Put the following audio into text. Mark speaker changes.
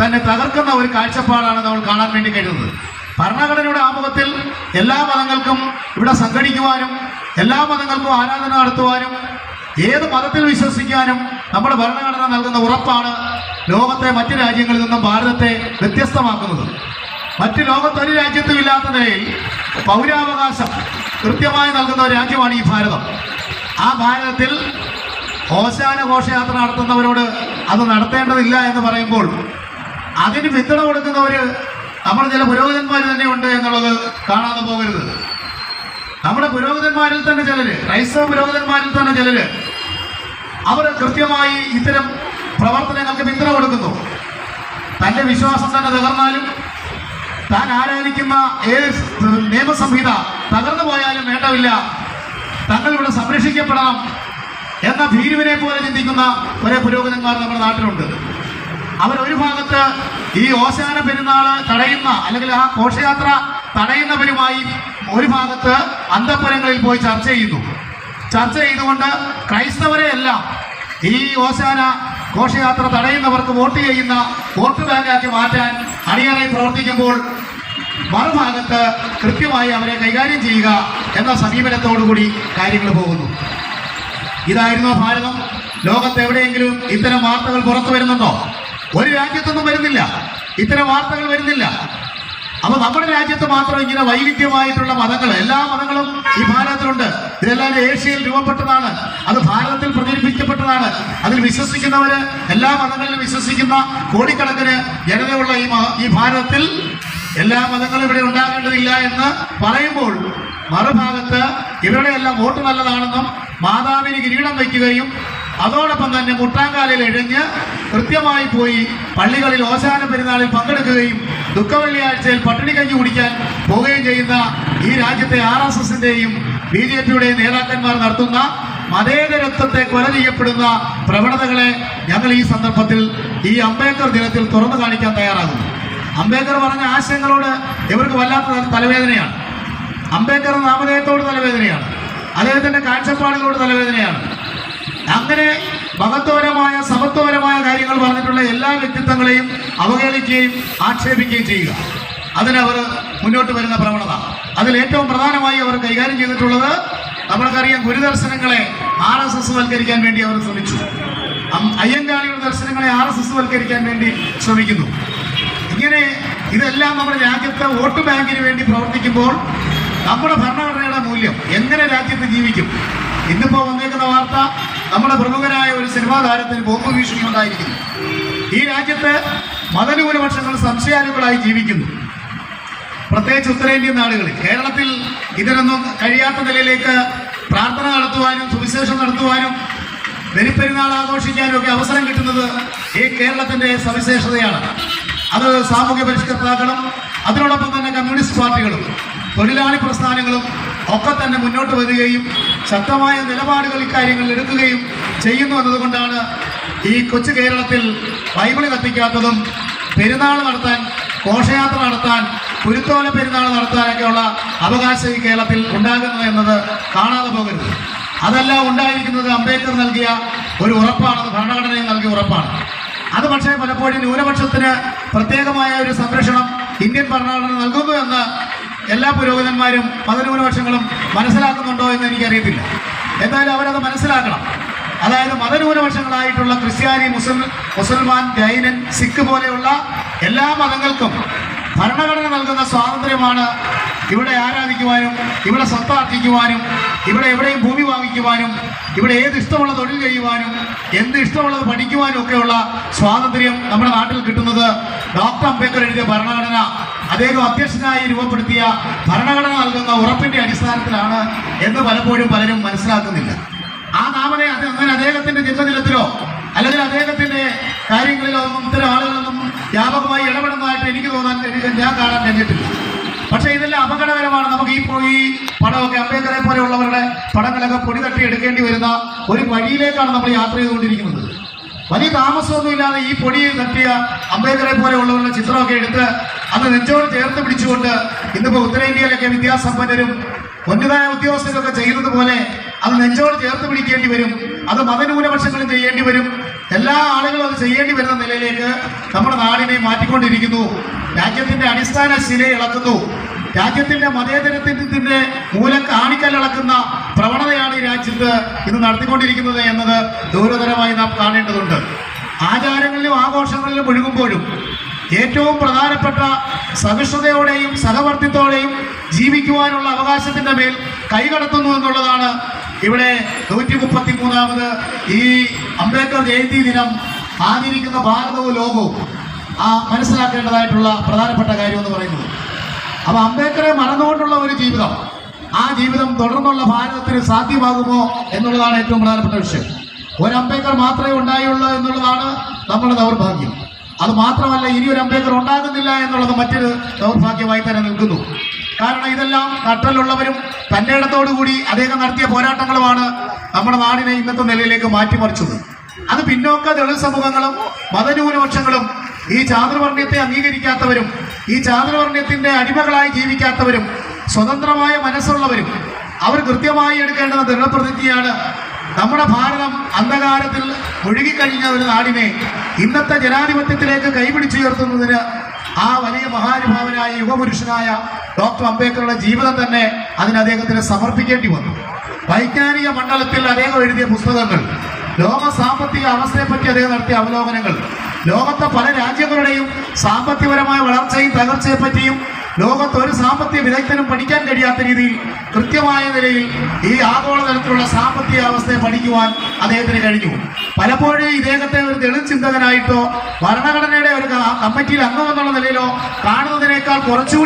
Speaker 1: തന്നെ തകർക്കുന്ന ഒരു കാഴ്ചപ്പാടാണ് നമ്മൾ കാണാൻ വേണ്ടി കഴിയുന്നത് ഭരണഘടനയുടെ ആമുഖത്തിൽ എല്ലാ മതങ്ങൾക്കും ഇവിടെ സംഘടിക്കുവാനും എല്ലാ മതങ്ങൾക്കും ആരാധന നടത്തുവാനും ഏത് മതത്തിൽ വിശ്വസിക്കാനും നമ്മുടെ ഭരണഘടന നൽകുന്ന ഉറപ്പാണ് ലോകത്തെ മറ്റ് രാജ്യങ്ങളിൽ നിന്നും ഭാരതത്തെ വ്യത്യസ്തമാക്കുന്നത്. മറ്റ് ലോകത്തൊരു രാജ്യത്തും ഇല്ലാത്ത നിലയിൽ പൗരാവകാശം കൃത്യമായി നൽകുന്ന ഒരു രാജ്യമാണ് ഈ ഭാരതം. ആ ഭാരതത്തിൽ ഓശാന ഘോഷയാത്ര നടത്തുന്നവരോട് അത് നടത്തേണ്ടതില്ല എന്ന് പറയുമ്പോൾ അതിന് പിന്തുണ കൊടുക്കുന്നവര് നമ്മൾ ചില പുരോഹിതന്മാർ തന്നെ ഉണ്ട് എന്നുള്ളത് കാണാതെ പോകരുത്. നമ്മുടെ പുരോഹിതന്മാരിൽ തന്നെ ചിലര് ക്രൈസ്തവ പുരോഹിതന്മാരിൽ തന്നെ ചിലര് അവർ കൃത്യമായി ഇത്തരം പ്രവർത്തനങ്ങൾക്ക് പിന്തുണ കൊടുക്കുന്നു. തന്റെ വിശ്വാസം തന്നെ തകർന്നാലും താൻ ആരാധിക്കുന്ന ഏത് നിയമസംഹിത തകർന്നു പോയാലും വേണ്ടവില്ല. തങ്ങൾ ഇവിടെ സംരക്ഷിക്കപ്പെടണം എന്ന ഭീരുവിനെ പോലെ ചിന്തിക്കുന്ന ഒരേ പുരോഗതിന്മാർ നമ്മുടെ നാട്ടിലുണ്ട്. അവർ ഒരു ഭാഗത്ത് ഈ ഓശാന പെരുന്നാൾ തടയുന്ന അല്ലെങ്കിൽ ആ ഘോഷയാത്ര തടയുന്നവരുമായി ഒരു ഭാഗത്ത് അന്തപ്പുരങ്ങളിൽ പോയി ചർച്ച ചെയ്യുന്നു. ചർച്ച ചെയ്തുകൊണ്ട് ക്രൈസ്തവരെ എല്ലാം ഈ ഓശാന ഘോഷയാത്ര തടയുന്നവർക്ക് വോട്ട് ചെയ്യുന്ന വോട്ട് ബാങ്കാക്കി മാറ്റാൻ അണിയറയിൽ പ്രവർത്തിക്കുമ്പോൾ മറുഭാഗത്ത് കൃത്യമായി അവരെ കൈകാര്യം ചെയ്യുക എന്ന സമീപനത്തോടുകൂടി കാര്യങ്ങൾ പോകുന്നു. ഇതായിരുന്നു ഭാരതം. ലോകത്ത് എവിടെയെങ്കിലും ഇത്തരം വാർത്തകൾ പുറത്തു വരുന്നുണ്ടോ? ഒരു രാജ്യത്തൊന്നും വരുന്നില്ല. ഇത്തരം വാർത്തകൾ വരുന്നില്ല. അപ്പൊ നമ്മുടെ രാജ്യത്ത് മാത്രം ഇങ്ങനെ വൈവിധ്യമായിട്ടുള്ള മതങ്ങൾ എല്ലാ മതങ്ങളും ഈ ഭാരതത്തിലുണ്ട്. ഇതെല്ലാം ഏഷ്യയിൽ രൂപപ്പെട്ടതാണ്. അത് ഭാരതത്തിൽ പ്രചരിപ്പിക്കപ്പെട്ടതാണ്. അതിൽ വിശ്വസിക്കുന്നവര് എല്ലാ മതങ്ങളിലും വിശ്വസിക്കുന്ന കോടിക്കണക്കിന് ജനതയുള്ള ഈ ഈ ഭാരതത്തിൽ എല്ലാ മതങ്ങളും ഇവിടെ ഉണ്ടാകേണ്ടതില്ല എന്ന് പറയുമ്പോൾ മറുഭാഗത്ത് ഇവരുടെ എല്ലാം വോട്ട് നല്ലതാണെന്നും മാതാവിന് കിരീടം വയ്ക്കുകയും അതോടൊപ്പം തന്നെ മുട്ടാങ്കാലിൽ എഴിഞ്ഞ് കൃത്യമായി പോയി പള്ളികളിൽ ഓശാന പെരുന്നാളിൽ പങ്കെടുക്കുകയും ദുഃഖവെള്ളിയാഴ്ചയിൽ പട്ടിണി കഞ്ഞി കുടിക്കാൻ പോവുകയും ചെയ്യുന്ന ഈ രാജ്യത്തെ ആർ എസ് എസിന്റെയും ബി ജെ പിയുടെയും നേതാക്കന്മാർ നടത്തുന്ന മതേതരത്വത്തെ കൊല ചെയ്യപ്പെടുന്ന പ്രവണതകളെ ഞങ്ങൾ ഈ സന്ദർഭത്തിൽ ഈ അംബേദ്കർ ദിനത്തിൽ തുറന്നു കാണിക്കാൻ തയ്യാറാകുന്നു. അംബേദ്കർ പറഞ്ഞ ആശയങ്ങളോട് ഇവർക്ക് വല്ലാത്ത തലവേദനയാണ്. അംബേദ്കർ നാമധേയത്തോട് തലവേദനയാണ്. അദ്ദേഹത്തിന്റെ കാഴ്ചപ്പാടുകളോട് തലവേദനയാണ്. അങ്ങനെ മഹത്വപരമായ സമത്വപരമായ കാര്യങ്ങൾ പറഞ്ഞിട്ടുള്ള എല്ലാ വ്യക്തിത്വങ്ങളെയും അവഹേളിക്കുകയും ആക്ഷേപിക്കുകയും ചെയ്യുക. അതിനവർ മുന്നോട്ട് വരുന്ന പ്രവണത. അതിൽ ഏറ്റവും പ്രധാനമായി അവർ കൈകാര്യം ചെയ്തിട്ടുള്ളത് നമ്മൾക്കറിയാം ഗുരുദർശനങ്ങളെ ആർ എസ് എസ് വൽക്കരിക്കാൻ വേണ്ടി അവർ ശ്രമിച്ചു. അയ്യങ്കാളിയുടെ ദർശനങ്ങളെ ആർ എസ് എസ് വൽക്കരിക്കാൻ വേണ്ടി ശ്രമിക്കുന്നു. ഇങ്ങനെ ഇതെല്ലാം നമ്മുടെ രാജ്യത്തെ വോട്ട് ബാങ്കിന് വേണ്ടി പ്രവർത്തിക്കുമ്പോൾ നമ്മുടെ ഭരണഘടനയുടെ മൂല്യം എങ്ങനെ രാജ്യത്ത് ജീവിക്കും? ഇന്നിപ്പോൾ വന്നേക്കുന്ന വാർത്ത നമ്മുടെ പ്രമുഖനായ ഒരു സിനിമാ താരത്തിന് ബോംബ് ഭീഷണി ഉണ്ടായിരിക്കുന്നു. ഈ രാജ്യത്ത് മതന്യൂനപക്ഷങ്ങൾ സംശയാലുകളായി ജീവിക്കുന്നു. പ്രത്യേകിച്ച് ഉത്തരേന്ത്യൻ നാടുകളിൽ. കേരളത്തിൽ ഇതിനൊന്നും കഴിയാത്ത നിലയിലേക്ക് പ്രാർത്ഥന നടത്തുവാനും സുവിശേഷം നടത്തുവാനും ബലിപ്പെരുന്നാൾ ആഘോഷിക്കാനും ഒക്കെ അവസരം കിട്ടുന്നത് ഈ കേരളത്തിന്റെ സവിശേഷതയാണ്. അത് സാമൂഹ്യ പരിഷ്കർത്താക്കളും അതിനോടൊപ്പം തന്നെ കമ്മ്യൂണിസ്റ്റ് പാർട്ടികളും തൊഴിലാളി പ്രസ്ഥാനങ്ങളും ഒക്കെ തന്നെ മുന്നോട്ട് വരികയും ശക്തമായ നിലപാടുകൾ ഇക്കാര്യങ്ങളിൽ എടുക്കുകയും ചെയ്യുന്നു എന്നതുകൊണ്ടാണ് ഈ കൊച്ചു കേരളത്തിൽ ബൈബിൾ കത്തിക്കാത്തതും പെരുന്നാൾ നടത്താൻ ഘോഷയാത്ര നടത്താൻ കുരുത്തോല പെരുന്നാൾ നടത്താനൊക്കെയുള്ള അവകാശം ഈ കേരളത്തിൽ ഉണ്ടാകുന്നത് എന്നത് കാണാതെ പോകരുത്. അതെല്ലാം ഉണ്ടായിരിക്കുന്നത് അംബേദ്കർ നൽകിയ ഒരു ഉറപ്പാണ് ഭരണഘടനയിൽ നൽകിയ ഉറപ്പാണ്. അത് പക്ഷേ പലപ്പോഴും ന്യൂനപക്ഷത്തിന് പ്രത്യേകമായ ഒരു സംരക്ഷണം ഇന്ത്യൻ ഭരണഘടന നൽകുന്നു എന്ന് എല്ലാ പുരോഹിതന്മാരും മതന്യൂനപക്ഷങ്ങളും മനസ്സിലാക്കുന്നുണ്ടോ എന്ന് എനിക്കറിയത്തില്ല. എന്തായാലും അവരത് മനസ്സിലാക്കണം. അതായത് മതന്യൂനപക്ഷങ്ങളായിട്ടുള്ള ക്രിസ്ത്യാനി മുസ്ലിം മുസൽമാൻ ജൈനൻ സിഖ് പോലെയുള്ള എല്ലാ മതങ്ങൾക്കും ഭരണഘടന നൽകുന്ന സ്വാതന്ത്ര്യമാണ് ഇവിടെ ആരാധിക്കുവാനും ഇവിടെ സ്വത്താർജിക്കുവാനും ഇവിടെ എവിടെയും ഭൂമി വാങ്ങിക്കുവാനും ഇവിടെ ഏത് ഇഷ്ടമുള്ള തൊഴിൽ ചെയ്യുവാനും എന്ത് ഇഷ്ടമുള്ളത് പഠിക്കുവാനും ഒക്കെയുള്ള സ്വാതന്ത്ര്യം നമ്മുടെ നാട്ടിൽ കിട്ടുന്നത് ഡോക്ടർ അംബേദ്കർ എഴുതിയ ഭരണഘടന അദ്ദേഹം അധ്യക്ഷനായി രൂപപ്പെടുത്തിയ ഭരണഘടന നൽകുന്ന ഉറപ്പിന്റെ അടിസ്ഥാനത്തിലാണ് എന്ന് പലപ്പോഴും പലരും മനസ്സിലാക്കുന്നില്ല. ആ നാമനെ അങ്ങനെ അദ്ദേഹത്തിന്റെ ജന്മദിനത്തിലോ അല്ലെങ്കിൽ അദ്ദേഹത്തിന്റെ കാര്യങ്ങളിലോ ഒന്നും ഇത്തരം ആളുകളൊന്നും വ്യാപകമായി ഇടപെടുന്നതായിട്ട് എനിക്ക് തോന്നാൻ ഞാൻ കാണാൻ കഴിഞ്ഞിട്ടില്ല. പക്ഷേ ഇതെല്ലാം അപകടകരമാണ്. നമുക്ക് ഈ പോയി പടമൊക്കെ അംബേദ്കറെ പോലെയുള്ളവരുടെ പടങ്ങളൊക്കെ പൊടി തട്ടി എടുക്കേണ്ടി വരുന്ന ഒരു വഴിയിലേക്കാണ് നമ്മൾ യാത്ര ചെയ്തുകൊണ്ടിരിക്കുന്നത്. വലിയ താമസമൊന്നുമില്ലാതെ ഈ പൊടി തട്ടിയ അംബേദ്കറെ പോലെയുള്ളവരുടെ ചിത്രമൊക്കെ എടുത്ത് അത് നെഞ്ചോട് ചേർത്ത് പിടിച്ചുകൊണ്ട് ഇന്നിപ്പോ ഉത്തരേന്ത്യയിലൊക്കെ വിദ്യാസമ്പന്നരും ഉന്നതായ ഉദ്യോഗസ്ഥരൊക്കെ ചെയ്യുന്നത് പോലെ അത് നെഞ്ചോട് ചേർത്ത് പിടിക്കേണ്ടി വരും. അത് മതന്യൂനപക്ഷങ്ങളും ചെയ്യേണ്ടി വരും. എല്ലാ ആളുകളും അത് ചെയ്യേണ്ടി വരുന്ന നിലയിലേക്ക് നമ്മുടെ നാടിനെ മാറ്റിക്കൊണ്ടിരിക്കുന്നു. രാജ്യത്തിന്റെ അടിസ്ഥാന ശില ഇളക്കുന്നു രാജ്യത്തിന്റെ മതേതരത്തിന്റെ മൂല കാണിക്കലിളക്കുന്ന പ്രവണതയാണ് ഈ രാജ്യത്ത് ഇന്ന് നടത്തിക്കൊണ്ടിരിക്കുന്നത് എന്നത് ഗൗരവതരമായി നാം കാണേണ്ടതുണ്ട്. ആചാരങ്ങളിലും ആഘോഷങ്ങളിലും ഒഴുകുമ്പോഴും ഏറ്റവും പ്രധാനപ്പെട്ട സഹിഷ്ണുതയോടെയും സഹവർത്തിത്തോടെയും ജീവിക്കുവാനുള്ള അവകാശത്തിന്റെ മേൽ കൈകടത്തുന്നു എന്നുള്ളതാണ് ഇവിടെ നൂറ്റി മുപ്പത്തി മൂന്നാമത് ഈ അംബേദ്കർ ജയന്തി ദിനം ആദരിക്കുന്ന ഭാരതവും ലോകവും. ആ മനസ്സിലാക്കേണ്ടതായിട്ടുള്ള പ്രധാനപ്പെട്ട കാര്യം എന്ന് പറയുന്നത്. അപ്പൊ അംബേദ്കറെ മറന്നുകൊണ്ടുള്ള ഒരു ജീവിതം. ആ ജീവിതം തുടർന്നുള്ള ഭാരതത്തിന് സാധ്യമാകുമോ എന്നുള്ളതാണ് ഏറ്റവും പ്രധാനപ്പെട്ട വിഷയം. ഒരു അംബേദ്കർ മാത്രമേ ഉണ്ടായുള്ളൂ എന്നുള്ളതാണ് നമ്മുടെ ദൗർഭാഗ്യം. അത് മാത്രമല്ല ഇനി ഒരു അംബേദ്കർ ഉണ്ടാകുന്നില്ല എന്നുള്ളത് മറ്റൊരു ദൗർഭാഗ്യമായി തന്നെ നിൽക്കുന്നു. കാരണം ഇതെല്ലാം നട്ടലുള്ളവരും തന്റെ ഇടത്തോടുകൂടി അദ്ദേഹം നടത്തിയ പോരാട്ടങ്ങളുമാണ് നമ്മുടെ നാടിനെ ഇന്നത്തെ നിലയിലേക്ക് മാറ്റിമറിച്ചത്. അത് പിന്നോക്ക ദളിത് സമൂഹങ്ങളും മതന്യൂനപക്ഷങ്ങളും ഈ ചാതുർവർണയത്തെ അംഗീകരിക്കാത്തവരും ഈ ചാതുർവർണയത്തിന്റെ അടിമകളായി ജീവിക്കാത്തവരും സ്വതന്ത്രമായ മനസ്സുള്ളവരും അവർ കൃത്യമായി എടുക്കേണ്ടത് ദൃഢപ്രതിജ്ഞയാണ്. നമ്മുടെ ഭാരതം അന്ധകാരത്തിൽ ഒഴുകിക്കഴിഞ്ഞ ഒരു നാടിനെ ഇന്നത്തെ ജനാധിപത്യത്തിലേക്ക് കൈപിടിച്ചുയർത്തുന്നതിന് ആ വലിയ മഹാനുഭാവനായ യുവപുരുഷനായ ഡോക്ടർ അംബേദ്കറുടെ ജീവിതം തന്നെ അതിന് അദ്ദേഹത്തിന് സമർപ്പിക്കേണ്ടി വന്നു. വൈജ്ഞാനിക മണ്ഡലത്തിൽ അദ്ദേഹം എഴുതിയ പുസ്തകങ്ങൾ ലോക സാമ്പത്തിക അവസ്ഥയെപ്പറ്റി അദ്ദേഹം നടത്തിയ അവലോകനങ്ങൾ ലോകത്തെ പല രാജ്യങ്ങളുടെയും സാമ്പത്തികപരമായ വളർച്ചയും തകർച്ചയെപ്പറ്റിയും ലോകത്ത് ഒരു സാമ്പത്തിക വിദഗ്ധനും പഠിക്കാൻ കഴിയാത്ത രീതിയിൽ കൃത്യമായ നിലയിൽ ഈ ആഗോളതലത്തിലുള്ള സാമ്പത്തിക അവസ്ഥയെ പഠിക്കുവാൻ അദ്ദേഹത്തിന് കഴിഞ്ഞു. പലപ്പോഴും ഇദ്ദേഹത്തെ ഒരു ദളിത് ചിന്തകനായിട്ടോ ഭരണഘടനയുടെ ഒരു കമ്മിറ്റിയിൽ അംഗമെന്നുള്ള നിലയിലോ കാണുന്നതിനേക്കാൾ കുറച്ചുകൂടി